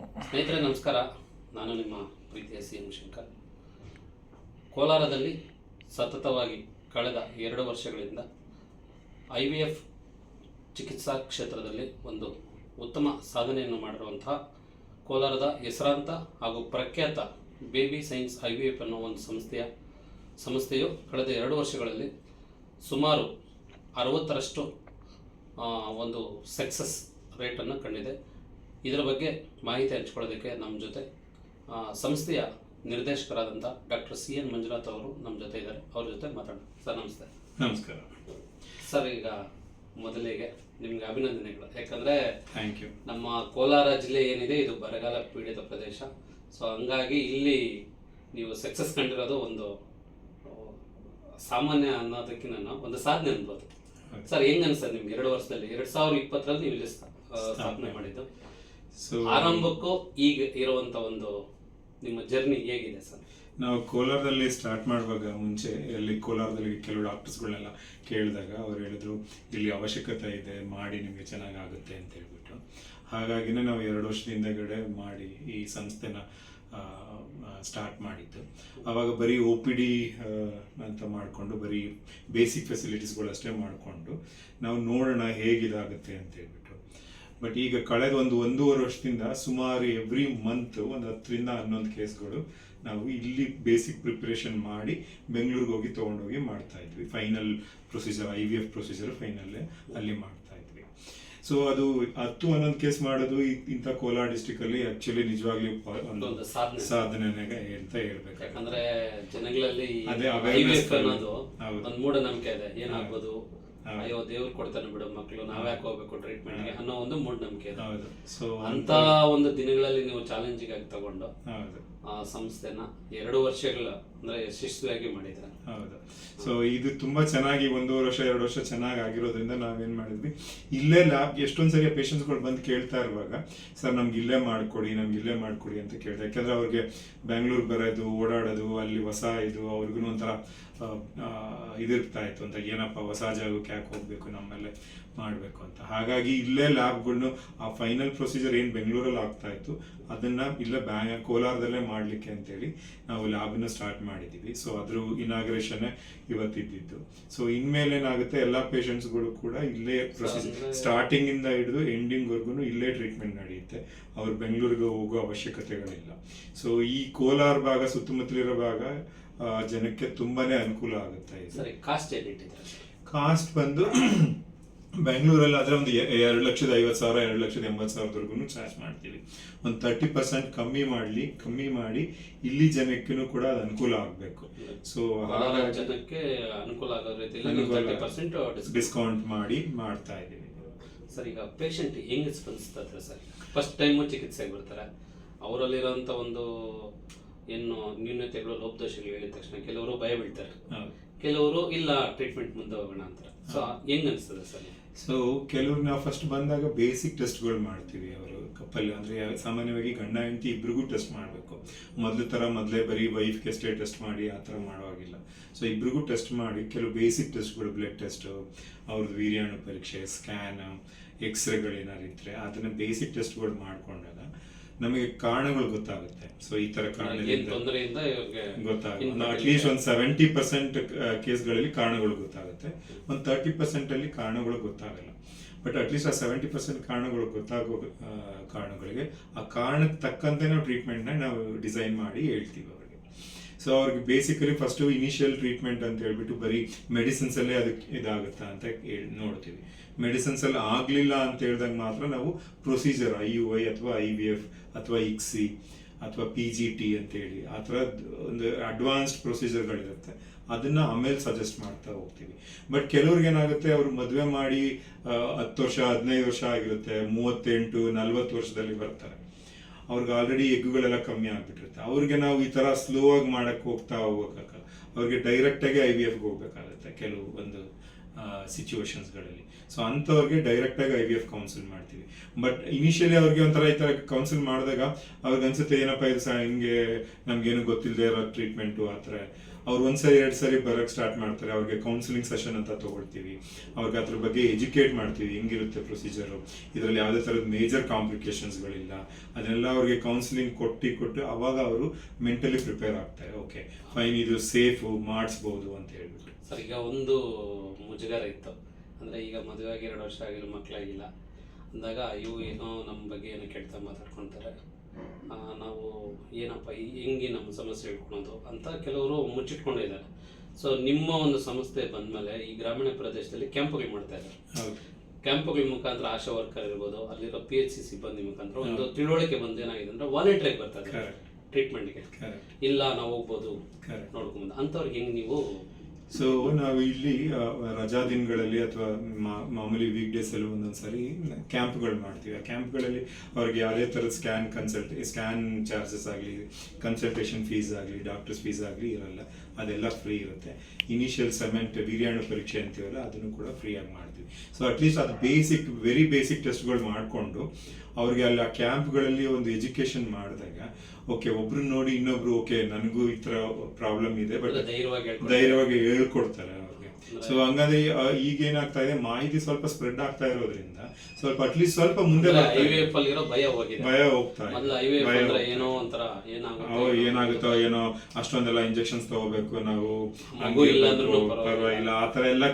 ಸ್ನೇಹಿತರೆ, ನಮಸ್ಕಾರ. ನಾನು ನಿಮ್ಮ ಪ್ರೀತಿಯ ಸಿ ಎಂ ಶಂಕರ್. ಕೋಲಾರದಲ್ಲಿ ಸತತವಾಗಿ ಕಳೆದ ಎರಡು ವರ್ಷಗಳಿಂದ ಐ ವಿ ಎಫ್ ಚಿಕಿತ್ಸಾ ಕ್ಷೇತ್ರದಲ್ಲಿ ಒಂದು ಉತ್ತಮ ಸಾಧನೆಯನ್ನು ಮಾಡಿರುವಂತಹ ಕೋಲಾರದ ಹೆಸರಾಂತ ಹಾಗೂ ಪ್ರಖ್ಯಾತ baby science I V F ಅನ್ನೋ ಒಂದು ಸಂಸ್ಥೆಯ ಸಂಸ್ಥೆಯು ಕಳೆದ ಎರಡು ವರ್ಷಗಳಲ್ಲಿ ಸುಮಾರು ಅರವತ್ತರಷ್ಟು ಒಂದು ಸಕ್ಸಸ್ ರೇಟನ್ನು ಕಂಡಿದೆ. ಇದರ ಬಗ್ಗೆ ಮಾಹಿತಿ ಹಂಚ್ಕೊಳ್ಳೋದಕ್ಕೆ ನಮ್ಮ ಜೊತೆ ಸಂಸ್ಥೆಯ ನಿರ್ದೇಶಕರಾದಂಥ ಡಾಕ್ಟರ್ ಸಿ ಎನ್ ಮಂಜುನಾಥ್ ಅವರು ನಮ್ಮ ಜೊತೆ ಇದ್ದಾರೆ. ಅವ್ರ ಜೊತೆ ಮಾತಾಡೋಣ. ಸರ್ ನಮಸ್ತೆ. ನಮಸ್ಕಾರ. ಸರ್ ಈಗ ಮೊದಲಿಗೆ ನಿಮ್ಗೆ ಅಭಿನಂದನೆಗಳು. ಯಾಕಂದ್ರೆ ಥ್ಯಾಂಕ್ ಯು ನಮ್ಮ ಕೋಲಾರ ಜಿಲ್ಲೆ ಏನಿದೆ ಇದು ಬರಗಾಲ ಪೀಡಿತ ಪ್ರದೇಶ. ಸೊ ಹಂಗಾಗಿ ಇಲ್ಲಿ ನೀವು ಸಕ್ಸಸ್ ಕಂಡಿರೋದು ಒಂದು ಸಾಮಾನ್ಯ ಅನ್ನೋದಕ್ಕಿಂತ ಒಂದು ಸಾಧನೆ ಅನ್ಬೋದು. ಸರ್ ಹೆಂಗ್ ಸರ್ ನಿಮ್ಗೆ? ಎರಡು ವರ್ಷದಲ್ಲಿ ಎರಡ್ ಸಾವಿರದ ಇಪ್ಪತ್ತರಲ್ಲಿ ನೀವು ಇಲ್ಲಿ ಸ್ಥಾಪನೆ ಮಾಡಿದ್ದು. ಸೊ ಆರಂಭಕ್ಕೂ ಈಗ ಇರುವಂತ ಒಂದು ನಿಮ್ಮ ಜರ್ನಿ ಹೇಗಿದೆ ಸರ್? ನಾವು ಕೋಲಾರದಲ್ಲಿ ಸ್ಟಾರ್ಟ್ ಮಾಡುವಾಗ ಮುಂಚೆ ಇಲ್ಲಿ ಕೋಲಾರದಲ್ಲಿ ಕೆಲವು ಡಾಕ್ಟರ್ಸ್ಗಳನ್ನೆಲ್ಲ ಕೇಳಿದಾಗ ಅವ್ರು ಹೇಳಿದ್ರು ಇಲ್ಲಿ ಅವಶ್ಯಕತೆ ಇದೆ ಮಾಡಿ ನಿಮಗೆ ಚೆನ್ನಾಗಾಗುತ್ತೆ ಅಂತ ಹೇಳ್ಬಿಟ್ಟು ಹಾಗಾಗಿನೇ ನಾವು ಎರಡು ವರ್ಷದಿಂದಗಡೆ ಮಾಡಿ ಈ ಸಂಸ್ಥೆನ ಸ್ಟಾರ್ಟ್ ಮಾಡಿದ್ದು. ಆವಾಗ ಬರೀ ಒ ಪಿ ಡಿ ಅಂತ ಮಾಡಿಕೊಂಡು ಬರೀ ಬೇಸಿಕ್ ಫೆಸಿಲಿಟೀಸ್ಗಳಷ್ಟೇ ಮಾಡಿಕೊಂಡು ನಾವು ನೋಡೋಣ ಹೇಗಿದಾಗುತ್ತೆ ಅಂತ ಹೇಳ್ಬಿಟ್ಟು ಬಟ್ ಈಗ ಕಳೆದ ಒಂದು ಒಂದೂವರೆ ವರ್ಷದಿಂದ ಸುಮಾರು ಎವ್ರಿ ಮಂತ್ ಒಂದು ಹತ್ತರಿಂದ ಹನ್ನೊಂದು ಕೇಸ್ಗಳು ನಾವು ಇಲ್ಲಿ ಬೇಸಿಕ್ ಪ್ರಿಪ್ರೇಷನ್ ಮಾಡಿ ಬೆಂಗಳೂರಿಗೆ ಹೋಗಿ ತೊಗೊಂಡೋಗಿ ಮಾಡ್ತಾ ಇದ್ವಿ. Final procedure I V F procedure ಫೈನಲ್ಲೇ ಅಲ್ಲಿ ಮಾಡ್ತಾ ಇದ್ವಿ. ಸೊ ಅದು ಹತ್ತು ಹನ್ನೊಂದು ಕೇಸ್ ಮಾಡೋದು ಇಂಥ ಕೋಲಾರ ಡಿಸ್ಟಿಕ್ ಅಲ್ಲಿ ಆಕ್ಚುಲಿ ನಿಜವಾಗ್ಲೂ ಒಂದು ಸಾಧನೆ. ಅಂತ ಹೇಳ್ಬೇಕು ಯಾಕಂದ್ರೆ ಜನಗಳಲ್ಲಿ ಅದೇ ಅವೇರ್ನೆಸ್ ಮೂಢನಂಬಿಕೆ ಇದೆ. ಏನಾಗ್ಬೋದು. ಅಯ್ಯೋ ದೇವ್ರು ಕೊಡ್ತಾನೆ ಬಿಡು ಮಕ್ಕಳು ನಾವ್ಯಾಕೆ ಹೋಗ್ಬೇಕು ಟ್ರೀಟ್ಮೆಂಟ್ಗೆ ಅನ್ನೋ ಒಂದು ಮೂಢನಂಬಿಕೆ ಹೌದು. ಸೊ ಅಂತ ಒಂದು ದಿನಗಳಲ್ಲಿ ನೀವು ಚಾಲೆಂಜಿಂಗ್ ಆಗಿ ತಗೊಂಡು ಹೌದು. ಆ ಸಂಸ್ಥೆನ ಎರಡು ವರ್ಷಗಳ ಅಂದ್ರೆ ಯಶಸ್ವಿಯಾಗಿ ಮಾಡಿದ್ದಾರೆ ಹೌದು. ಸೊ ಇದು ತುಂಬಾ ಚೆನ್ನಾಗಿ ಒಂದೂವರೆ ವರ್ಷ ಎರಡು ವರ್ಷ ಚೆನ್ನಾಗಿ ಆಗಿರೋದ್ರಿಂದ ನಾವೇನ್ ಮಾಡಿದ್ವಿ? ಇಲ್ಲೇ ಲ್ಯಾಬ್ ಎಷ್ಟೊಂದ್ ಸರಿ ಪೇಷಂಟ್ಸ್ಗಳು ಬಂದು ಕೇಳ್ತಾ ಇರುವಾಗ ಸರ್ ನಮ್ಗೆ ಇಲ್ಲೇ ಮಾಡ್ಕೊಡಿ ನಮ್ಗೆ ಇಲ್ಲೇ ಮಾಡ್ಕೊಡಿ ಅಂತ ಕೇಳ್ತಾರೆ. ಯಾಕಂದ್ರೆ ಅವ್ರಿಗೆ ಬ್ಯಾಂಗ್ಳೂರ್ ಬರೋದು ಓಡಾಡೋದು ಅಲ್ಲಿ ಹೊಸ ಇದು ಅವ್ರಿಗೂ ಒಂಥರ ಇದಿರ್ತಾ ಇತ್ತು ಅಂತ ಏನಪ್ಪ ಹೊಸ ಜಾಗಕ್ಕೆ ಯಾಕೆ ಹೋಗ್ಬೇಕು ನಮ್ಮಲ್ಲೇ ಮಾಡಬೇಕು ಅಂತ. ಹಾಗಾಗಿ ಇಲ್ಲೇ ಲ್ಯಾಬ್ಗಳನ್ನು ಆ ಫೈನಲ್ ಪ್ರೊಸೀಜರ್ ಏನು ಬೆಂಗಳೂರಲ್ಲಿ ಆಗ್ತಾ ಇತ್ತು ಅದನ್ನ ಇಲ್ಲೇ ಬ್ಯಾ ಕೋಲಾರದಲ್ಲೇ ಮಾಡಲಿಕ್ಕೆ ಅಂತೇಳಿ ನಾವು ಲ್ಯಾಬನ್ನು ಸ್ಟಾರ್ಟ್ ಮಾಡಿದ್ದೀವಿ ಸೊ ಅದ್ರ ಇನಾಗ್ರೇಷನ್ ಇವತ್ತಿದ್ದು ಸೊ ಇನ್ಮೇಲೆ ಏನಾಗುತ್ತೆ ಎಲ್ಲ ಪೇಷಂಟ್ಸ್ಗಳು ಕೂಡ ಇಲ್ಲೇ ಪ್ರೊಸೀಜರ್ ಅಂದ್ರೆ- ಸ್ಟಾರ್ಟಿಂಗ್ ಇಂದ ಹಿಡಿದು ಎಂಡಿಂಗ್ವರೆಗೂ ಇಲ್ಲೇ ಟ್ರೀಟ್ಮೆಂಟ್ ನಡೆಯುತ್ತೆ. ಅವ್ರು ಬೆಂಗಳೂರಿಗೆ ಹೋಗೋ ಅವಶ್ಯಕತೆಗಳಿಲ್ಲ. ಸೊ ಈ ಕೋಲಾರ ಭಾಗ ಸುತ್ತಮುತ್ತಲಿರೋ ಭಾಗ ಜನಕ್ಕೆ ತುಂಬಾನೇ ಅನುಕೂಲ ಆಗುತ್ತೆ ಸರಿ ಕಾಸ್ಟ್ ಕಾಸ್ಟ್ ಬಂದು ಬೆಂಗಳೂರಲ್ಲಿ ಆದ್ರೆ ಒಂದು ಎರಡು ಲಕ್ಷದ ಐವತ್ತು ಸಾವಿರ ಎರಡು ಲಕ್ಷದ ಎಂಬತ್ತು ಸಾವಿರದವರೆಗೂ ಚಾರ್ಜ್ ಮಾಡ್ತೀವಿ. ಒಂದು ತರ್ಟಿ ಪರ್ಸೆಂಟ್ ಕಮ್ಮಿ ಮಾಡಲಿ ಕಮ್ಮಿ ಮಾಡಿ ಇಲ್ಲಿ ಜನಕ್ಕೂ ಕೂಡ ಅದು ಅನುಕೂಲ ಆಗಬೇಕು. ಸೊ ಜನಕ್ಕೆ ಅನುಕೂಲ ಆಗೋ ರೀತಿಯಲ್ಲಿ ಡಿಸ್ಕೌಂಟ್ ಮಾಡಿ ಮಾಡ್ತಾ ಇದ್ದೀವಿ. ಸರ್ ಈಗ ಪೇಷಂಟ್ ಹೆಂಗ್ ಸ್ಪಂದಿಸ್ತಾರೆ ಸರ್? ಫಸ್ಟ್ ಟೈಮು ಚಿಕಿತ್ಸೆಗೆ ಬರ್ತಾರೆ. ಅವರಲ್ಲಿರೋಂಥ ಒಂದು ಏನು ನ್ಯೂನತೆಗಳು ಲೋಪದೋಷಗಳು ಹೇಳಿದ ತಕ್ಷಣ ಕೆಲವರು ಭಯ ಬೀಳ್ತಾರೆ. ಕೆಲವರು ಇಲ್ಲ ಟ್ರೀಟ್ಮೆಂಟ್ ಮುಂದೆ ಹೋಗೋಣ ಅಂತ ಸೊ ಹೆಂಗ್ ಅನಿಸ್ತದೆ ಸರ್ ಸೊ ಕೆಲವ್ರು ನಾವು ಫಸ್ಟ್ ಬಂದಾಗ ಬೇಸಿಕ್ ಟೆಸ್ಟ್ಗಳು ಮಾಡ್ತೀವಿ ಅವರು. ಕಪ್ಪಲ್ ಅಂದ್ರೆ ಸಾಮಾನ್ಯವಾಗಿ ಗಂಡ ಹೆಂಡತಿ ಇಬ್ರಿಗೂ ಟೆಸ್ಟ್ ಮಾಡಬೇಕು. ಮೊದಲು ತರ ಮೊದಲೇ ಬರೀ ವೈಫ್ಗೆ ಅಷ್ಟೇ ಟೆಸ್ಟ್ ಮಾಡಿ ಆ ಥರ ಮಾಡುವಾಗಿಲ್ಲ. ಸೊ ಇಬ್ರಿಗೂ ಟೆಸ್ಟ್ ಮಾಡಿ ಕೆಲವು ಬೇಸಿಕ್ ಟೆಸ್ಟ್ಗಳು ಬ್ಲಡ್ ಟೆಸ್ಟ್ ಅವ್ರದ್ದು ವೀರ್ಯಾಣು ಪರೀಕ್ಷೆ ಸ್ಕ್ಯಾನ್ ಎಕ್ಸ್ರೇಗಳು ಏನಾದ್ರು ಇದ್ರೆ ಅದನ್ನ ಬೇಸಿಕ್ ಟೆಸ್ಟ್ಗಳು ಮಾಡ್ಕೊಂಡಾಗ ನಮಗೆ ಕಾರಣಗಳು ಗೊತ್ತಾಗುತ್ತೆ. ಸೊ ಈ ತರ ತೊಂದರೆಯಿಂದ ಗೊತ್ತಾಗುತ್ತೆ ಅಟ್ಲೀಸ್ಟ್ ಒಂದು ಸೆವೆಂಟಿ ಪರ್ಸೆಂಟ್ ಕೇಸ್ಗಳಲ್ಲಿ ಕಾರಣಗಳು ಗೊತ್ತಾಗುತ್ತೆ. ಒಂದು ತರ್ಟಿ ಪರ್ಸೆಂಟ್ ಅಲ್ಲಿ ಕಾರಣಗಳು ಗೊತ್ತಾಗಲ್ಲ. ಬಟ್ ಅಟ್ಲೀಸ್ಟ್ ಆ ಸೆವೆಂಟಿ ಪರ್ಸೆಂಟ್ ಕಾರಣಗಳು ಗೊತ್ತಾಗೋ ಕಾರಣಗಳಿಗೆ ಆ ಕಾರಣಕ್ಕೆ ತಕ್ಕಂತೆ ನಾವು ಟ್ರೀಟ್ಮೆಂಟ್ನ ನಾವು ಡಿಸೈನ್ ಮಾಡಿ ಹೇಳ್ತೀವಿ ಸೊ ಅವ್ರಿಗೆ ಬೇಸಿಕಲಿ ಫಸ್ಟ್ ಇನಿಷಿಯಲ್ ಟ್ರೀಟ್ಮೆಂಟ್ ಅಂತ ಹೇಳ್ಬಿಟ್ಟು ಬರೀ ಮೆಡಿಸಿನ್ಸ್ ಅಲ್ಲೇ ಅದಕ್ಕೆ ಇದಾಗುತ್ತಾ ಅಂತ ಹೇಳ್- ನೋಡ್ತೀವಿ. ಮೆಡಿಸಿನ್ಸ್ ಅಲ್ಲಿ ಆಗ್ಲಿಲ್ಲ ಅಂತ ಹೇಳಿದಾಗ ಮಾತ್ರ ನಾವು ಪ್ರೊಸೀಜರ್ ಐ ಯು ಐ ಅಥವಾ ಐ ವಿ ಎಫ್ ಅಥವಾ ಇಕ್ಸಿ ಅಥವಾ ಪಿ ಜಿ ಟಿ ಅಂತೇಳಿ ಆ ಥರದ್ದು ಒಂದು ಅಡ್ವಾನ್ಸ್ಡ್ ಪ್ರೊಸೀಜರ್ಗಳಿರುತ್ತೆ ಅದನ್ನ ಆಮೇಲೆ ಸಜೆಸ್ಟ್ ಮಾಡ್ತಾ ಹೋಗ್ತೀವಿ. ಬಟ್ ಕೆಲವ್ರಿಗೆ ಏನಾಗುತ್ತೆ, ಅವ್ರು ಮದುವೆ ಮಾಡಿ ಹತ್ತು ವರ್ಷ, ಹದಿನೈದು ವರ್ಷ ಆಗಿರುತ್ತೆ, ಮೂವತ್ತೆಂಟು, ನಲ್ವತ್ತು ವರ್ಷದಲ್ಲಿ ಬರ್ತಾರೆ. ಅವ್ರಿಗೆ ಆಲ್ರೆಡಿ ಎಗ್ಗುಗಳೆಲ್ಲ ಕಮ್ಮಿ ಆಗ್ಬಿಟ್ಟಿರುತ್ತೆ. ಅವ್ರಿಗೆ ನಾವು ಈ ತರ ಸ್ಲೋ ಆಗಿ ಮಾಡಕ್ ಹೋಗ್ತಾ ಹೋಗೋಕ್ಕಾಗಲ್ಲ ಅವ್ರಿಗೆ ಡೈರೆಕ್ಟ್ ಆಗಿ ಐ ವಿ ಎಫ್ಗೆ ಹೋಗ್ಬೇಕಾಗುತ್ತೆ ಕೆಲವು ಒಂದು ಸಿಚುವೇಶನ್ಸ್ಗಳಲ್ಲಿ ಸೊ ಅಂಥವ್ರಿಗೆ ಡೈರೆಕ್ಟ್ ಆಗಿ ಐ ವಿ ಎಫ್ ಕೌನ್ಸಿಲ್ ಮಾಡ್ತೀವಿ. ಬಟ್ ಇನಿಷಿಯಲಿ ಅವ್ರಿಗೆ ಒಂಥರ ಈ ತರ ಕೌನ್ಸಿಲ್ ಮಾಡಿದಾಗ ಅವ್ರಿಗೆ ಅನ್ಸುತ್ತೆ, ಏನಪ್ಪ ಇದು ಸಹ ಹಿಂಗೆ ನಮ್ಗೇನು ಗೊತ್ತಿಲ್ಲದೆ ಇರೋ ಟ್ರೀಟ್ಮೆಂಟು ಆ ಥರ. ಅವ್ರು ಒಂದ್ಸರಿ, ಎರಡು ಸರಿ ಬರಕ್ ಸ್ಟಾರ್ಟ್ ಮಾಡ್ತಾರೆ. ಅವ್ರಿಗೆ ಕೌನ್ಸಿಲಿಂಗ್ ಸೆಷನ್ ಅಂತ ತಗೊಳ್ತೀವಿ. ಅವ್ರಿಗೆ ಅದ್ರ ಬಗ್ಗೆ ಎಜುಕೇಟ್ ಮಾಡ್ತೀವಿ. ಹೆಂಗಿರುತ್ತೆ ಪ್ರೊಸೀಜರು ಇದರಲ್ಲಿ ಯಾವುದೇ ಥರದ ಮೇಜರ್ ಕಾಂಪ್ಲಿಕೇಶನ್ಸ್ಗಳಿಲ್ಲ ಅದನ್ನೆಲ್ಲ ಅವ್ರಿಗೆ ಕೌನ್ಸಿಲಿಂಗ್ ಕೊಟ್ಟು ಕೊಟ್ಟು ಅವಾಗ ಅವರು ಮೆಂಟಲಿ ಪ್ರಿಪೇರ್ ಆಗ್ತಾರೆ. ಓಕೆ ಫೈನ್ ಇದು ಸೇಫು ಮಾಡಿಸ್ಬೋದು ಅಂತ ಹೇಳ್ಬಿಟ್ಟು. ಸರ್, ಈಗ ಒಂದು ಮುಜುಗರ ಇತ್ತು. ಅಂದರೆ ಈಗ ಮದುವೆ ಆಗಿ ಎರಡು ವರ್ಷ ಆಗಿರೋ ಮಕ್ಕಳಾಗಿಲ್ಲ ಅಂದಾಗ ಇವು ಏನೋ ನಮ್ಮ ಬಗ್ಗೆ ಏನೋ ಕೆಟ್ಟ ಮಾತಾಡ್ಕೊತಾರೆ. ನಾವು ಏನಪ್ಪ ಈ- ಹೆಂಗೆ ನಮ್ಮ ಸಮಸ್ಯೆ ಇಟ್ಕೊಳೋದು ಅಂತ ಕೆಲವರು ಮುಚ್ಚಿಟ್ಕೊಂಡಿದ್ದಾರೆ ಸೊ ನಿಮ್ಮ ಒಂದು ಸಂಸ್ಥೆ ಬಂದಮೇಲೆ ಈ ಗ್ರಾಮೀಣ ಪ್ರದೇಶದಲ್ಲಿ ಕ್ಯಾಂಪ್ಗಳು ಮಾಡ್ತಾ ಇದ್ದಾರೆ. ಕ್ಯಾಂಪ್ಗಳ ಮುಖಾಂತರ ಆಶಾ ವರ್ಕರ್ ಇರ್ಬೋದು ಅಲ್ಲಿರೋ ಪಿ ಎಚ್ ಸಿ ಸಿಬ್ಬಂದಿ ಮುಖಾಂತರ ಒಂದು ತಿಳುವಳಿಕೆ ಬಂದು ಏನಾಗಿದೆ ಅಂದ್ರೆ ವಾಲಂಟಿಯರ್ ಬರ್ತಾ ಇದ್ದಾರೆ. ಟ್ರೀಟ್ಮೆಂಟ್ಗೆ ಇಲ್ಲ ನಾವು ಹೋಗ್ಬೋದು. ಕರೆಕ್ಟ್ ನೋಡ್ಕೊಂಬಂದು. ಅಂಥವ್ರಿಗೆ ಹೆಂಗೆ ನೀವು ಸೊ ನಾವು ಇಲ್ಲಿ ರಜಾ ದಿನಗಳಲ್ಲಿ ಅಥವಾ ಮಾಮೂಲಿ ವೀಕ್ ಡೇಸ್ ಅಲ್ಲಿ ಒಂದೊಂದ್ಸರಿ ಕ್ಯಾಂಪ್ಗಳು ಮಾಡ್ತೀವಿ. ಆ ಕ್ಯಾಂಪ್ಗಳಲ್ಲಿ ಅವ್ರಿಗೆ ಯಾವುದೇ ಥರದ ಸ್ಕ್ಯಾನ್ ಕನ್ಸಲ್ಟ್ ಸ್ಕ್ಯಾನ್ ಚಾರ್ಜಸ್ ಆಗಲಿ ಕನ್ಸಲ್ಟೇಷನ್ ಫೀಸ್ ಆಗಲಿ ಡಾಕ್ಟರ್ಸ್ ಫೀಸ್ ಆಗಲಿ ಇರಲ್ಲ. ಅದೆಲ್ಲ ಫ್ರೀ ಇರುತ್ತೆ. ಇನಿಷಿಯಲ್ ಸೆಮೆಂಟ್ ಬಿರಿಯಾನಿ ಪರೀಕ್ಷೆ ಅಂತೀವಲ್ಲ ಅದನ್ನು ಕೂಡ ಫ್ರೀಯಾಗಿ ಮಾಡ್ತೀವಿ. ಸೊ ಅಟ್ಲೀಸ್ಟ್ ಅದು ಬೇಸಿಕ್ ವೆರಿ ಬೇಸಿಕ್ ಟೆಸ್ಟ್ಗಳು ಮಾಡಿಕೊಂಡು ಅವ್ರಿಗೆ ಅಲ್ಲಿ ಆ ಕ್ಯಾಂಪ್ಗಳಲ್ಲಿ ಒಂದು ಎಜುಕೇಶನ್ ಮಾಡಿದಾಗ ಓಕೆ ಒಬ್ರು ನೋಡಿ ಇನ್ನೊಬ್ರು ಓಕೆ ನನಗೂ ಈ ಥರ ಪ್ರಾಬ್ಲಮ್ ಇದೆ ಬಟ್ ಧೈರ್ಯವಾಗಿ ಹೇಳ್ಕೊಡ್ತಾರೆ. ಅವರು. ಸೊ ಹಂಗಾದ್ರೆ ಈಗ ಏನಾಗ್ತಾ ಇದೆ? ಮಾಹಿತಿ ಸ್ವಲ್ಪ ಸ್ಪ್ರೆಡ್ ಆಗ್ತಾ ಇರೋದ್ರಿಂದ ಸ್ವಲ್ಪ ಅಟ್ಲೀಸ್ಟ್ ಸ್ವಲ್ಪ ಮುಂದೆ ಭಯ ಹೋಗಿದೆ. ಭಯ ಹೋಗ್ತಾ ಇದೆ. ಏನೋ. ಒಂಥರ ಏನಾಗುತ್ತೆ ಏನೋ ಅಷ್ಟೊಂದೆಲ್ಲ ಇಂಜೆಕ್ಷನ್ಸ್ ತಗೋಬೇಕು ನಾವು ಪರವಾಗಿಲ್ಲ. ಆತರ ಆ ತರ ಎಲ್ಲ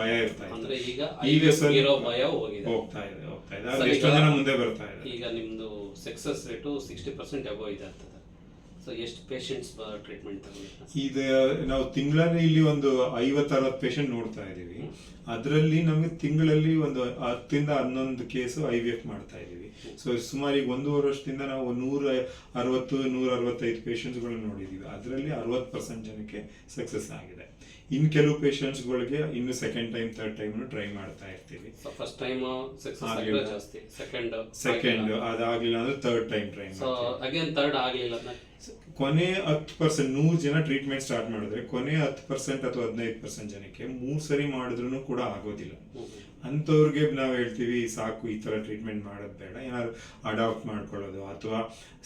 ಭಯ ಇರ್ತಾ ಇದೆ. ಅಂದ್ರೆ ಈಗ ಐವಿಎಫ್ ಇರೋ ಭಯ ಹೋಗಿದೆ. ಹೋಗ್ತಾ ಇದೆ ಹೋಗ್ತಾ ಇದೆ. ಜನ ಮುಂದೆ ಬರ್ತಾ ಇದೆ ಈಗ ನಿಮ್ದು success rate sixty percent above ಇದೆ ಅಂತದೆ. ಇದು ನಾವು ತಿಂಗಳಲ್ಲಿ ಇಲ್ಲಿ ಒಂದು ಐವತ್ತರವತ್ತು ಪೇಷಂಟ್ ನೋಡ್ತಾ ಇದೀವಿ ಅದರಲ್ಲಿ ನಮಗೆ ತಿಂಗಳಲ್ಲಿ ಒಂದು ಹತ್ತರಿಂದ ಹನ್ನೊಂದು ಕೇಸು ಐ ವಿ ಎಫ್ ಮಾಡ್ತಾ ಇದೀವಿ ಸೊ ಸುಮಾರು ಈಗ ಒಂದೂವರೆ ವರ್ಷದಿಂದ ನಾವು ನೂರ ಅರವತ್ತು, ನೂರ ಅರವತ್ತೈದು ಪೇಷಂಟ್ಸ್ಗಳನ್ನ ನೋಡಿದೀವಿ ಅದರಲ್ಲಿ ಅರವತ್ತು ಪರ್ಸೆಂಟ್ ಜನಕ್ಕೆ ಸಕ್ಸಸ್ ಆಗಿದೆ. ಇನ್ನು ಕೆಲವು ಪೇಷಂಟ್ಸ್ಗಳಿಗೆ ಇನ್ನು second time third time try ಮಾಡ್ತಾ ಇರ್ತೀವಿ. First time success. ಜಾಸ್ತಿ. ಸೆಕೆಂಡ್ ಸೆಕೆಂಡ್ ಅದಾಗಲಿಲ್ಲ ಅಂದ್ರೆ third time try again third ಆಗಲಿಲ್ಲ ಕೊನೆ ಹತ್ತು ಪರ್ಸೆಂಟ್ ನೂರು ಜನ ಟ್ರೀಟ್ಮೆಂಟ್ ಸ್ಟಾರ್ಟ್ ಮಾಡಿದ್ರೆ ಕೊನೆ ಹತ್ತು ಪರ್ಸೆಂಟ್ ಅಥವಾ ಹದಿನೈದು ಪರ್ಸೆಂಟ್ ಜನಕ್ಕೆ ಮೂರು ಸರಿ ಮಾಡಿದ್ರು ಕೂಡ ಆಗೋದಿಲ್ಲ. ಅಂಥವ್ರಿಗೆ ನಾವು ಹೇಳ್ತೀವಿ, ಸಾಕು ಈ ಥರ ಟ್ರೀಟ್ಮೆಂಟ್ ಮಾಡೋದು ಬೇಡ. ಏನಾದ್ರು ಅಡಾಪ್ಟ್ ಮಾಡ್ಕೊಳ್ಳೋದು ಅಥವಾ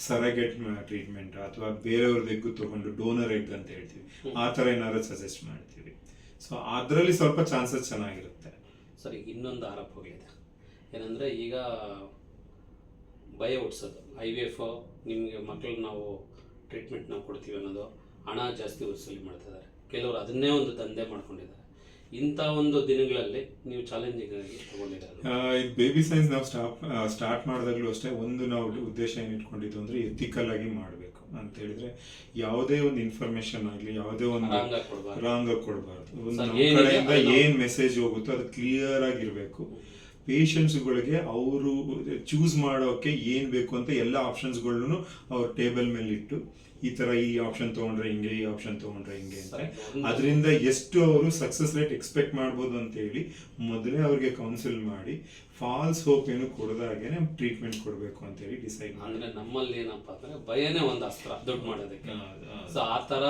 ಸರಗೆಟ್ ಟ್ರೀಟ್ಮೆಂಟ್ ಅಥವಾ ಬೇರೆಯವ್ರದ್ದು ಎಗ್ಗು ತೊಗೊಂಡು ಡೋನರ್ ಎಗ್ ಅಂತ ಹೇಳ್ತೀವಿ, ಆ ಥರ ಏನಾದ್ರು ಸಜೆಸ್ಟ್ ಮಾಡ್ತೀವಿ. ಸೊ ಅದರಲ್ಲಿ ಸ್ವಲ್ಪ ಚಾನ್ಸಸ್ ಚೆನ್ನಾಗಿರುತ್ತೆ. ಸರಿ, ಇನ್ನೊಂದು ಆರೋಪಗಳಿದೆ ಏನಂದ್ರೆ ಈಗ ಭಯ ಹುಟ್ಟಿಸೋದು ಐ ವಿ ಎಫ್ ನಿಮಗೆ ಮಕ್ಕಳು ನಾವು ಟ್ರೀಟ್ಮೆಂಟ್ ನಾವು ಕೊಡ್ತೀವಿ ಅನ್ನೋದು ಹಣ ಜಾಸ್ತಿ ವಸೂಲಿ ಮಾಡ್ತಾ ಇದ್ದಾರೆ. ಕೆಲವರು ಅದನ್ನೇ ಒಂದು ದಂಧೆ ಮಾಡ್ಕೊಂಡಿದ್ದಾರೆ. ಇಂಥ ಒಂದು ದಿನಗಳಲ್ಲಿ ನೀವು ಚಾಲೆಂಜಿಂಗ್ ಇದು ಬೇಬಿ ಸೈನ್ಸ್ ನಾವು ಸ್ಟಾಪ್ ಸ್ಟಾರ್ಟ್ ಮಾಡಿದಾಗಲೂ ಅಷ್ಟೇ ಒಂದು ನಾವು ಉದ್ದೇಶ ಏನು ಇಟ್ಕೊಂಡಿದ್ದು ಅಂದ್ರೆ ಎಥಿಕಲ್ ಆಗಿ ಮಾಡಬೇಕು ಅಂತ ಹೇಳಿದ್ರೆ ಯಾವುದೇ ಒಂದು ಇನ್ಫಾರ್ಮೇಶನ್ ಆಗಲಿ ಯಾವುದೇ ಒಂದು ರಾಂಗ್ ಆಗಿ ಕೊಡ್ಬಾರ್ದು. ಕಡೆಯಿಂದ ಏನು ಏನ್ ಮೆಸೇಜ್ ಹೋಗುತ್ತೋ ಅದು ಕ್ಲಿಯರ್ ಆಗಿರ್ಬೇಕು. ಪೇಷಂಟ್ಸ್ಗಳಿಗೆ ಅವರು ಚೂಸ್ ಮಾಡೋಕೆ ಏನ್ ಬೇಕು ಅಂತ ಎಲ್ಲ ಆಪ್ಷನ್ಸ್ಗಳನ್ನು ಅವ್ರ ಟೇಬಲ್ ಮೇಲೆ ಇಟ್ಟು ಈ ತರ ಈ ಆಪ್ಷನ್ ತಗೊಂಡ್ರೆ ಹಿಂಗೆ ಈ ಆಪ್ಷನ್ ತಗೊಂಡ್ರೆ ಹಿಂಗೆ ಅಂತ. ಅದರಿಂದ ಎಷ್ಟು ಅವರು ಸಕ್ಸಸ್ ರೇಟ್ ಎಕ್ಸ್ಪೆಕ್ಟ್ ಮಾಡ್ಬೋದು ಅಂತ ಹೇಳಿ ಮೊದಲೇ ಅವ್ರಿಗೆ ಕೌನ್ಸಿಲ್ ಮಾಡಿ ಫಾಲ್ಸ್ ಹೋಪ್ ಏನು ಕೊಡದಾಗೇನೆ ಟ್ರೀಟ್ಮೆಂಟ್ ಕೊಡಬೇಕು ಅಂತ ಹೇಳಿ ಡಿಸೈಡ್ ಮಾಡಿ. ಅಂದ್ರೆ ನಮ್ಮಲ್ಲಿ ಏನಪ್ಪಾ ಅಂದ್ರೆ ಭಯನೇ ಒಂದು ಅಸ್ತ್ರ ದುಡ್ಡು ಮಾಡೋದಕ್ಕೆ. ಸೊ ಆ ತರ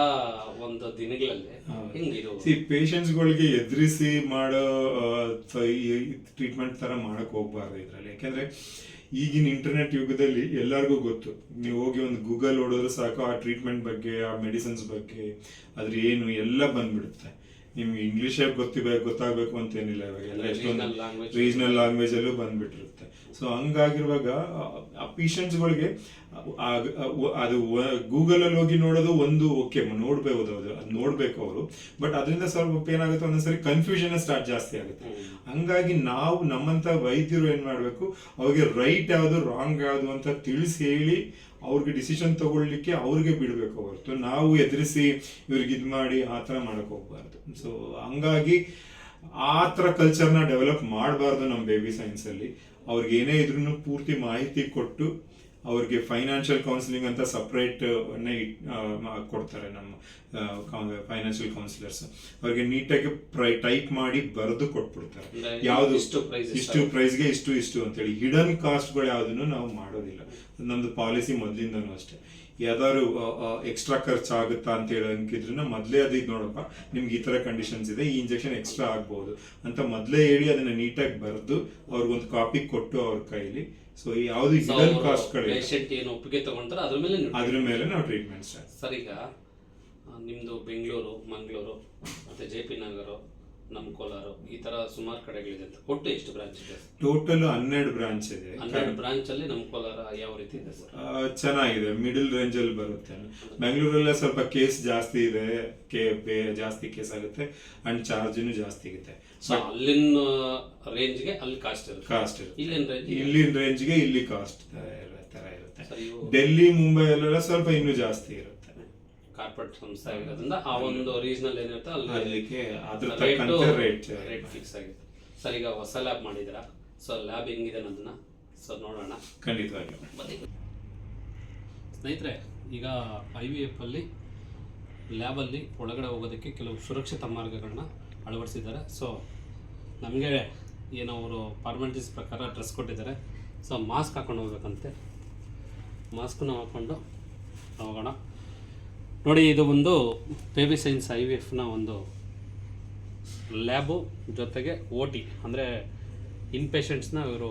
ಒಂದು ದಿನಗಳಲ್ಲಿ. ಹೆಂಗಿರು ಸಿ ಪೇಷಂಟ್ಸ್ಗಳಿಗೆ ಎದುರಿಸಿ ಮಾಡೋ ಟ್ರೀಟ್ಮೆಂಟ್ ತರ ಮಾಡಕ್ ಹೋಗ್ಬಾರ್ದು ಇದ್ರಲ್ಲಿ. ಯಾಕೆಂದ್ರೆ ಈಗಿನ ಇಂಟರ್ನೆಟ್ ಯುಗದಲ್ಲಿ ಎಲ್ಲರಿಗೂ ಗೊತ್ತು. ನೀವು ಹೋಗಿ ಒಂದು ಗೂಗಲ್ ಓಡೋದ್ರೆ ಸಾಕು ಆ ಟ್ರೀಟ್ಮೆಂಟ್ ಬಗ್ಗೆ, ಆ ಮೆಡಿಸಿನ್ಸ್ ಬಗ್ಗೆ ಅದ್ರ ಏನು ಎಲ್ಲ ಬಂದ್ಬಿಡುತ್ತೆ. ನಿಮ್ಗೆ ಇಂಗ್ಲಿಷ್ ಗೊತ್ತಿಬೇಕು ಗೊತ್ತಾಗಬೇಕು ಅಂತ ಏನಿಲ್ಲ ಇವಾಗ. ಎಲ್ಲ ಎಷ್ಟೊಂದು ರೀಜನಲ್ ಲ್ಯಾಂಗ್ವೇಜ್ ಅಲ್ಲೂ ಬಂದ್ಬಿಟ್ಟಿರುತ್ತೆ. ಸೊ ಹಂಗಾಗಿರುವಾಗ ಆ ಪೇಷಂಟ್ಸ್ಗಳಿಗೆ ಅದು ಗೂಗಲ್ ಅಲ್ಲಿ ಹೋಗಿ ನೋಡೋದು ಒಂದು ಓಕೆ ನೋಡ್ಬೋದು ಅದು ಅದು ನೋಡ್ಬೇಕು ಅವರು. ಬಟ್ ಅದರಿಂದ ಸ್ವಲ್ಪ ಏನಾಗುತ್ತೆ ಒಂದೊಂದ್ಸರಿ ಕನ್ಫ್ಯೂಷನ್ ಸ್ಟಾರ್ಟ್ ಜಾಸ್ತಿ ಆಗುತ್ತೆ. ಹಂಗಾಗಿ ನಾವು ನಮ್ಮಂತ ವೈದ್ಯರು ಏನ್ ಮಾಡ್ಬೇಕು ಅವ್ರಿಗೆ ರೈಟ್ ಯಾವುದು ರಾಂಗ್ ಯಾವುದು ಅಂತ ತಿಳಿಸಿ ಹೇಳಿ ಅವ್ರಿಗೆ ಡಿಸಿಷನ್ ತಗೊಳ್ಳಿಕ್ಕೆ ಅವ್ರಿಗೆ ಬಿಡಬೇಕು ಹೊರತು. ನಾವು ಎದುರಿಸಿ ಇವ್ರಿಗೆ ಇದು ಮಾಡಿ ಆ ಥರ ಮಾಡಕ್ ಹೋಗ್ಬಾರ್ದು. ಸೊ ಹಂಗಾಗಿ ಆ ಥರ ಕಲ್ಚರ್ನ ಡೆವಲಪ್ ಮಾಡಬಾರ್ದು ನಮ್ಮ ಬೇಬಿ ಸೈನ್ಸಲ್ಲಿ ಅವ್ರಿಗೆ ಏನೇ ಇದ್ರೂ ಪೂರ್ತಿ ಮಾಹಿತಿ ಕೊಟ್ಟು ಅವ್ರಿಗೆ ಫೈನಾನ್ಷಿಯಲ್ ಕೌನ್ಸಿಲಿಂಗ್ ಅಂತ ಸಪ್ರೇಟ್ ಕೊಡ್ತಾರೆ ನಮ್ಮ ಫೈನಾನ್ಷಿಯಲ್ ಕೌನ್ಸಿಲರ್ಸ್ ಅವ್ರಿಗೆ ನೀಟಾಗಿ ಪ್ರೈ ಟೈಪ್ ಮಾಡಿ ಬರೆದು ಕೊಟ್ಬಿಡ್ತಾರೆ. ಯಾವ್ದು? ಇಷ್ಟು ಪ್ರೈಸ್ಗೆ ಇಷ್ಟು ಇಷ್ಟು ಅಂತೇಳಿ. ಹಿಡನ್ ಕಾಸ್ಟ್ಗಳು ಯಾವುದನ್ನು ನಾವು ಮಾಡೋದಿಲ್ಲ. ನಮ್ದು ಪಾಲಿಸಿ ಮೊದಲಿಂದನೂ ಅಷ್ಟೇ. ಯಾವ್ದಾದ್ರು ಎಕ್ಸ್ಟ್ರಾ ಖರ್ಚು ಆಗುತ್ತಾ ಅಂತ ಹೇಳಂಗಿದ್ರು ಮೊದಲೇ ಅದು ಇದು ನೋಡಪ್ಪ ನಿಮ್ಗೆ ಈ ತರ ಕಂಡೀಷನ್ಸ್ ಇದೆ ಈ ಇಂಜೆಕ್ಷನ್ ಎಕ್ಸ್ಟ್ರಾ ಆಗ್ಬೋದು ಅಂತ ಮೊದಲೇ ಹೇಳಿ ಅದನ್ನ ನೀಟಾಗಿ ಬರೆದು ಅವ್ರಿಗೊಂದು ಕಾಪಿ ಕೊಟ್ಟು ಅವ್ರ ಕೈಲಿ. ಸೊ ಯಾವ್ದು ಹಿಡನ್ ಕಾಸ್ಟ್ಗಳಿಲ್ಲ ಪೇಷಂಟ್ ಏನು ಒಪ್ಪಿಗೆ ತಗೊಂಡ್ರೆ ಅದ್ರ ಮೇಲೆ ನೀವು ಅದ್ರ ಮೇಲೆ ನಾವು ಟ್ರೀಟ್ಮೆಂಟ್ ಸ್ಟಾರ್ಟ್ ಸರ್ ಈಗ ನಿಮ್ಮದು ಬೆಂಗಳೂರು ಮಂಗಳೂರು ಮತ್ತು ಜೆ ಪಿ ನಗರ ನಮ್ಮ ಕೋಲಾರ ಈ ತರ ಸುಮಾರು ಕಡೆಗಳಿದೆ ಅಂತ. ಒಟ್ಟು ಎಷ್ಟು ಬ್ರಾಂಚ್ ಇದೆ? ಟೋಟಲ್ ಹನ್ನೆರಡು ಬ್ರಾಂಚ್ ಇದೆ. ಹನ್ನೆರಡು ಬ್ರಾಂಚ್ ಅಲ್ಲಿ ನಮ್ಮ ಕೋಲಾರ ಯಾವ ರೀತಿ ಇದೆ ಸರ್? ಆ, ಚೆನ್ನಾಗಿದೆ. ಮಿಡಲ್ ರೇಂಜ್ ಅಲ್ಲಿ ಬರುತ್ತೆ. ಬೆಂಗಳೂರಲ್ಲ ಸ್ವಲ್ಪ ಕೇಸ್ ಜಾಸ್ತಿ ಇದೆ. ಕೇ ಬೇ- ಜಾಸ್ತಿ ಕೇಸ್ ಆಗುತ್ತೆ. ಅಂಡ್ ಚಾರ್ಜಿನೂ ಜಾಸ್ತಿ ಆಗುತ್ತೆ. ಸೊ ಅಲ್ಲಿನ ರೇಂಜ್ಗೆ ಅಲ್ಲಿ ಕಾಸ್ಟ್ ಇರುತ್ತೆ. ಕಾಸ್ಟ್ ಇರುತ್ತೆ. ಇಲ್ಲಿನ ರೇಂಜ್ ಇಲ್ಲಿನ ರೇಂಜ್ಗೆ ಇಲ್ಲಿ ಕಾಸ್ಟ್ ತರ ಇರುತ್ತೆ. ಸರ್ ಇವು ಡೆಲ್ಲಿ ಮುಂಬೈ ಅಲ್ಲೆಲ್ಲ ಸ್ವಲ್ಪ ಇನ್ನೂ ಜಾಸ್ತಿ ಇರುತ್ತೆ. ಕಾರ್ಪೊರೇಟ್ ಸಂಸ್ಥೆ ಆಗಿರೋದ್ರಿಂದ ಆ ಒಂದು ರೀಜನಲ್ ಏನಿರುತ್ತೆ ಅಲ್ಲಿ ಅದ್ರ ರೇಟ್ ರೇಟ್ ಫಿಕ್ಸ್ ಆಗಿದೆ. ಸರ್ ಈಗ ಹೊಸ ಲ್ಯಾಬ್ ಮಾಡಿದ್ದೀರಾ? ಸೊ ಲ್ಯಾಬ್ ಹೆಂಗಿದೆ ಅನ್ನೋದನ್ನ ಸೊ ನೋಡೋಣ. ಖಂಡಿತವಾಗಿ. ಬನ್ನಿ. ಸ್ನೇಹಿತರೆ ಈಗ ಐ ವಿ ಎಫ್ ಅಲ್ಲಿ ಲ್ಯಾಬಲ್ಲಿ ಒಳಗಡೆ ಹೋಗೋದಕ್ಕೆ ಕೆಲವು ಸುರಕ್ಷಿತ ಮಾರ್ಗಗಳನ್ನ ಅಳವಡಿಸಿದ್ದಾರೆ. ಸೊ ನಮಗೆ ಏನೋ ಅವರು ಫಾರ್ಮಾಲಿಟೀಸ್ ಪ್ರಕಾರ ಡ್ರೆಸ್ ಕೊಟ್ಟಿದ್ದಾರೆ. ಸೊ ಮಾಸ್ಕ್ ಹಾಕೊಂಡು ಹೋಗ್ಬೇಕಂತೆ. ಮಾಸ್ಕನ್ನು ಹಾಕ್ಕೊಂಡು ಹೋಗೋಣ. ನೋಡಿ, ಇದು ಒಂದು ಬೇಬಿ ಸೈನ್ಸ್ ಐ ವಿ ಎಫ್ನ ಒಂದು ಲ್ಯಾಬು ಜೊತೆಗೆ ಓ ಟಿ, ಅಂದರೆ ಇನ್ ಪೇಷಂಟ್ಸ್ನ ಇವರು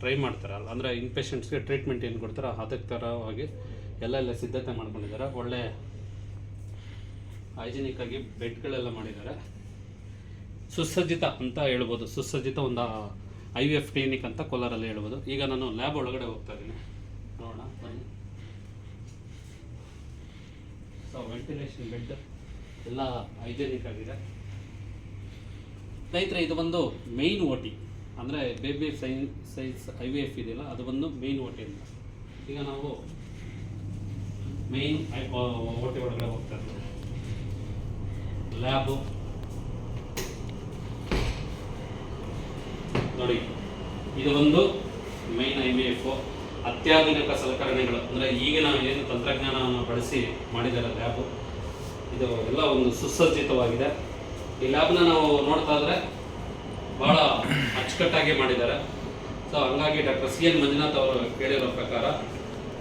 ಟ್ರೈ ಮಾಡ್ತಾರಲ್ಲ ಅಂದರೆ ಇನ್ ಪೇಷಂಟ್ಸ್ಗೆ ಟ್ರೀಟ್ಮೆಂಟ್ ಏನು ಕೊಡ್ತಾರೋ ಅದಕ್ಕೆ ಥರವಾಗಿ ಎಲ್ಲ ಎಲ್ಲ ಸಿದ್ಧತೆ ಮಾಡ್ಕೊಂಡಿದ್ದಾರೆ. ಒಳ್ಳೆ ಹೈಜಿನಿಕ್ ಆಗಿ ಬೆಡ್ಗಳೆಲ್ಲ ಮಾಡಿದ್ದಾರೆ. ಸುಸಜ್ಜಿತ ಅಂತ ಹೇಳ್ಬೋದು. ಸುಸಜ್ಜಿತ ಒಂದು ಐ ವಿ ಎಫ್ ಕ್ಲಿನಿಕ್ ಅಂತ ಕೋಲಾರಲ್ಲಿ ಹೇಳ್ಬೋದು. ಈಗ ನಾನು ಲ್ಯಾಬ್ ಒಳಗಡೆ ಹೋಗ್ತಾ ಇದ್ದೀನಿ. ನೋಡೋಣ ಬನ್ನಿ ವೆಂಟಿಲೇಷನ್ ಬೆಡ್ ಎಲ್ಲ ಹೈಜೆನಿಕ್ ಆಗಿದೆ. ಸ್ನೇಹಿತರೆ, ಇದು ಒಂದು ಮೇಯ್ನ್ ಓಟಿ ಅಂದರೆ baby sign, science I V F ಇದೆಯಲ್ಲ, ಅದು ಒಂದು ಮೇಯ್ನ್ ಓಟಿ ಅಂತ. ಈಗ ನಾವು ಮೇಯ್ನ್ ಓಟಿ ಒಳಗಡೆ ಹೋಗ್ತಾ ಇರ್ತೀವಿ ಲ್ಯಾಬು ನೋಡಿ, ಇದು ಒಂದು ಮೈನ್ ಐ ವಿ ಎಫ್ ಅತ್ಯಾಧುನಿಕ ಸಲಕರಣೆಗಳು, ಅಂದರೆ ಈಗಿನ ಏನು ತಂತ್ರಜ್ಞಾನವನ್ನು ಬಳಸಿ ಮಾಡಿದ್ದಾರೆ ಲ್ಯಾಬು ಇದು ಎಲ್ಲ ಒಂದು ಸುಸಜ್ಜಿತವಾಗಿದೆ. ಈ ಲ್ಯಾಬ್ನ ನಾವು ನೋಡ್ತಾ ಇದ್ರೆ ಭಾಳ ಅಚ್ಚುಕಟ್ಟಾಗಿ ಮಾಡಿದ್ದಾರೆ. ಸೊ ಹಂಗಾಗಿ ಡಾಕ್ಟರ್ ಸಿ ಎನ್ ಮಂಜುನಾಥ್ ಅವರು ಕೇಳಿರೋ ಪ್ರಕಾರ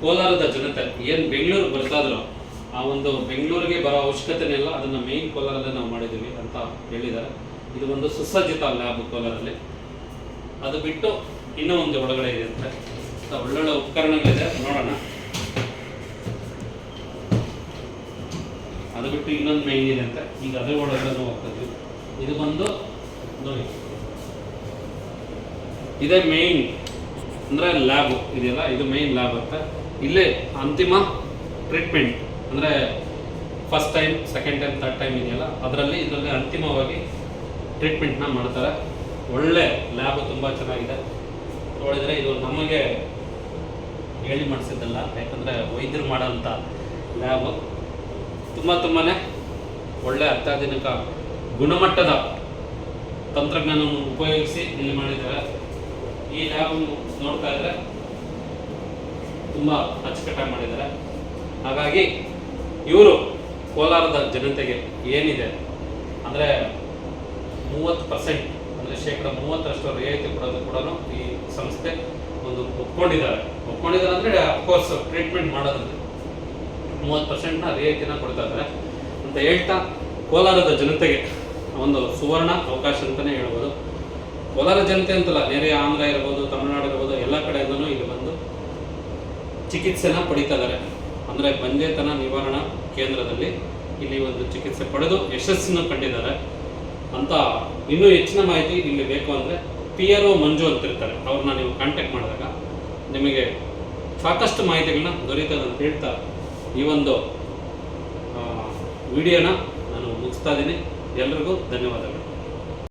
ಕೋಲಾರದ ಜನತೆ, ಏನು ಬೆಂಗಳೂರು ಬರ್ತಾ ಇದ್ರು, ಆ ಒಂದು ಬೆಂಗಳೂರಿಗೆ ಬರೋ ಅವಶ್ಯಕತೆನೆಲ್ಲ ಅದನ್ನು ಮೇಯ್ನ್ ಕೋಲಾರದಲ್ಲಿ ನಾವು ಮಾಡಿದ್ದೀವಿ ಅಂತ ಹೇಳಿದ್ದಾರೆ. ಇದು ಒಂದು ಸುಸಜ್ಜಿತ ಲ್ಯಾಬ್ ಕೋಲಾರಲ್ಲಿ. ಅದು ಬಿಟ್ಟು ಇನ್ನೂ ಒಂದು ಒಳಗಡೆ ಇದೆ ಅಂತ. ಒಳ್ಳೊಳ್ಳೆ ಉಪಕರಣಗಳಿದೆ ನೋಡೋಣ. ಅದು ಬಿಟ್ಟು ಇನ್ನೊಂದು ಮೈನ್ ಇದೆ ಅಂತ, ಈಗ ಅದೇ ಒಳಗಡೆ ಹೋಗ್ತಿದ್ವಿ ಇದು ಬಂದು ನೋಡಿ. ಇದೇ ಮೇಯ್ನ್ ಅಂದರೆ ಲ್ಯಾಬ್ ಇದೆಯಲ್ಲ, ಇದು ಮೇಯ್ನ್ ಲ್ಯಾಬ್ ಅಂತ. ಇಲ್ಲೇ ಅಂತಿಮ ಟ್ರೀಟ್ಮೆಂಟ್ ಅಂದರೆ first time second time third time ಇದೆಯಲ್ಲ, ಅದರಲ್ಲಿ ಇದರಲ್ಲಿ ಅಂತಿಮವಾಗಿ ಟ್ರೀಟ್ಮೆಂಟ್ನ ಮಾಡ್ತಾರೆ. ಒಳ್ಳೆ ಲ್ಯಾಬ್ ತುಂಬ ಚೆನ್ನಾಗಿದೆ. ನೋಡಿದರೆ ಇದು ನಮಗೆ ಹೇಳಿ ಮಾಡಿಸಿದ್ದಲ್ಲ, ಯಾಕಂದರೆ ವೈದ್ಯರು ಮಾಡೋಂಥ ಲ್ಯಾಬ್ ತುಂಬ ತುಂಬಾ ಒಳ್ಳೆ ಅತ್ಯಾಧುನಿಕ ಗುಣಮಟ್ಟದ ತಂತ್ರಜ್ಞಾನವನ್ನು ಉಪಯೋಗಿಸಿ ಇಲ್ಲಿ ಮಾಡಿದ್ದಾರೆ. ಈ ಲ್ಯಾಬನ್ನು ನೋಡ್ತಾ ಇದ್ರೆ ತುಂಬ ಅಚ್ಚುಕಟ್ಟಾಗಿ ಮಾಡಿದ್ದಾರೆ. ಹಾಗಾಗಿ ಇವರು ಕೋಲಾರದ ಜನತೆಗೆ ಏನಿದೆ ಅಂದರೆ ಮೂವತ್ತು ಪರ್ಸೆಂಟ್, ಅಂದರೆ ಶೇಕಡ ಮೂವತ್ತರಷ್ಟು ರಿಯಾಯಿತಿ ಕೊಡೋದು ಕೂಡ ಈ ಸಂಸ್ಥೆ ಒಂದು ಒಪ್ಕೊಂಡಿದ್ದಾರೆ. ಒಪ್ಕೊಂಡಿದ್ದಾರೆ ಅಂದರೆ ಅಫ್ಕೋರ್ಸ್ ಟ್ರೀಟ್ಮೆಂಟ್ ಮಾಡೋದಂತೆ. ಮೂವತ್ತು ಪರ್ಸೆಂಟ್ನ ರಿಯಾಯಿತಿನ ಕೊಡ್ತಾ ಇದ್ದಾರೆ. ಅಂತ ಹೇಳ್ತಾ ಕೋಲಾರದ ಜನತೆಗೆ ಒಂದು ಸುವರ್ಣ ಅವಕಾಶ ಅಂತಲೇ ಹೇಳ್ಬೋದು. ಕೋಲಾರ ಜನತೆ ಅಂತಲ್ಲ, ನೆರೆಯ ಆಂಧ್ರ ಇರ್ಬೋದು, ತಮಿಳುನಾಡು ಇರ್ಬೋದು, ಎಲ್ಲ ಕಡೆಯಿಂದನೂ ಇಲ್ಲಿ ಬಂದು ಚಿಕಿತ್ಸೆನ ಪಡಿತಾ ಇದ್ದಾರೆ. ಅಂದರೆ ಬಂಜೆತನ ನಿವಾರಣಾ ಕೇಂದ್ರದಲ್ಲಿ ಇಲ್ಲಿ ಒಂದು ಚಿಕಿತ್ಸೆ ಪಡೆದು ಯಶಸ್ಸನ್ನು ಕಂಡಿದ್ದಾರೆ. ಅಂತ ಇನ್ನೂ ಹೆಚ್ಚಿನ ಮಾಹಿತಿ ಇಲ್ಲಿ ಬೇಕು ಅಂದರೆ ಪಿ ಆರ್ ಒ ಮಂಜು ಅಂತ ಇರ್ತಾರೆ. ಅವ್ರನ್ನ ನೀವು ಕಾಂಟ್ಯಾಕ್ಟ್ ಮಾಡಿದಾಗ ನಿಮಗೆ ಸಾಕಷ್ಟು ಮಾಹಿತಿಗಳನ್ನ ದೊರೀತದೆ ಅಂತ ಹೇಳ್ತಾ ಈ ಒಂದು ವಿಡಿಯೋನ ನಾನು ಮುಗಿಸ್ತಾ ಇದ್ದೀನಿ. ಎಲ್ರಿಗೂ ಧನ್ಯವಾದಗಳು.